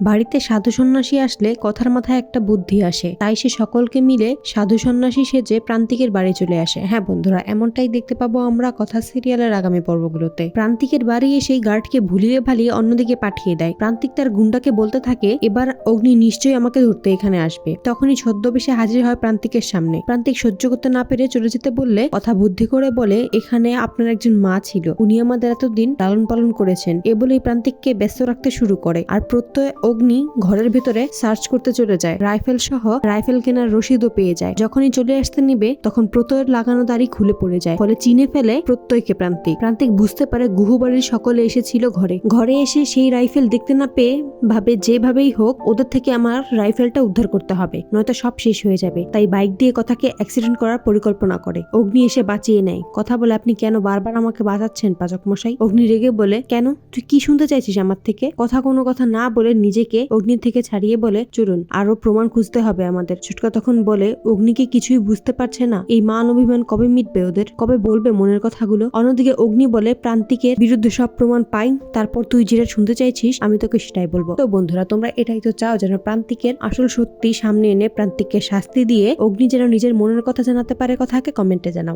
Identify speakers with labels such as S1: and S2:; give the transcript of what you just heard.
S1: বাড়িতে সাধু সন্ন্যাসী আসলে কথার মাথায় একটা বুদ্ধি আসে। তাই সে সকলকে মিলে সাধু সন্ন্যাসী সেজে প্রান্তিকের বাড়ি চলে আসে। হ্যাঁ বন্ধুরা, এমনটাই দেখতে পাবো আমরা কথা সিরিয়ালের আগামী পর্বগুলোতে। প্রান্তিকের বাড়ি এসে গার্ডকে ভুলিয়ে ভালিয়ে অন্যদিকে পাঠিয়ে দেয়। প্রান্তিক তার গুন্ডাকে বলতে থাকে, এবার অগ্নি নিশ্চয়ই আমাকে ধরতে এখানে আসবে। তখনই ছদ্মবেশে হাজির হয় প্রান্তিকের সামনে। প্রান্তিক সহ্য করতে না পেরে চলে যেতে বললে, কথা বুদ্ধি করে বলে, এখানে আপনার একজন মা ছিল। উনি আমাদের এতদিন লালন পালন করেছেন। এ বলেই প্রান্তিককে ব্যস্ত রাখতে শুরু করে। আর প্রত্যয় অগ্নি ঘরের ভিতরে সার্চ করতে চলে যায়। রাইফেল সহ রাইফেল কেনার রসিদও পেয়ে যায়। যখনই চলে আসতে নিবে, তখন প্রত্যয়ের লাগানো দাড়ি খুলে পড়ে যায়। ফলে চিনে ফেলে প্রত্যয়কে প্রান্তিক। প্রান্তিক বুঝতে পারে গুহুবাড়ির সকলে এসেছিল ঘরে। ঘরে এসে সেই রাইফেল দেখতে না পেয়ে ভাবে যেভাবেই হোক, ওদের থেকে আমার রাইফেলটা উদ্ধার করতে হবে, নয়তো সব শেষ হয়ে যাবে। তাই বাইক দিয়ে কথাকে অ্যাক্সিডেন্ট করার পরিকল্পনা করে। অগ্নি এসে বাঁচিয়ে নেয়। কথা বলে আপনি কেন বারবার আমাকে বাঁচাচ্ছেন, পাচক মশাই? অগ্নি রেগে বলে, কেন? তুই কি শুনতে চাইছিস আমার থেকে? কথা কোনো কথা না বলে নিজেকে অগ্নির থেকে ছাড়িয়ে বলে, চলুন, আরও প্রমাণ খুঁজতে হবে আমাদের। ছুটকা তখন বলে, অগ্নিকে কিছুই বুঝতে পারছে না। এই মান অভিমান কবে মিটবে ওদের? কবে বলবে মনের কথাগুলো? অন্যদিকে অগ্নি বলে, প্রান্তিকের বিরুদ্ধে সব প্রমাণ পাই। তারপর তুই যেটা শুনতে চাইছিস, আমি তোকে সেটাই বলব। তো বন্ধুরা, তোমরা এটাই তো চাও যেন প্রান্তিকের আসল সত্যি সামনে এনে প্রান্তিককে শাস্তি দিয়ে অগ্নি যেন নিজের মনের কথা জানাতে পারে কথাকে কমেন্টে জানাও।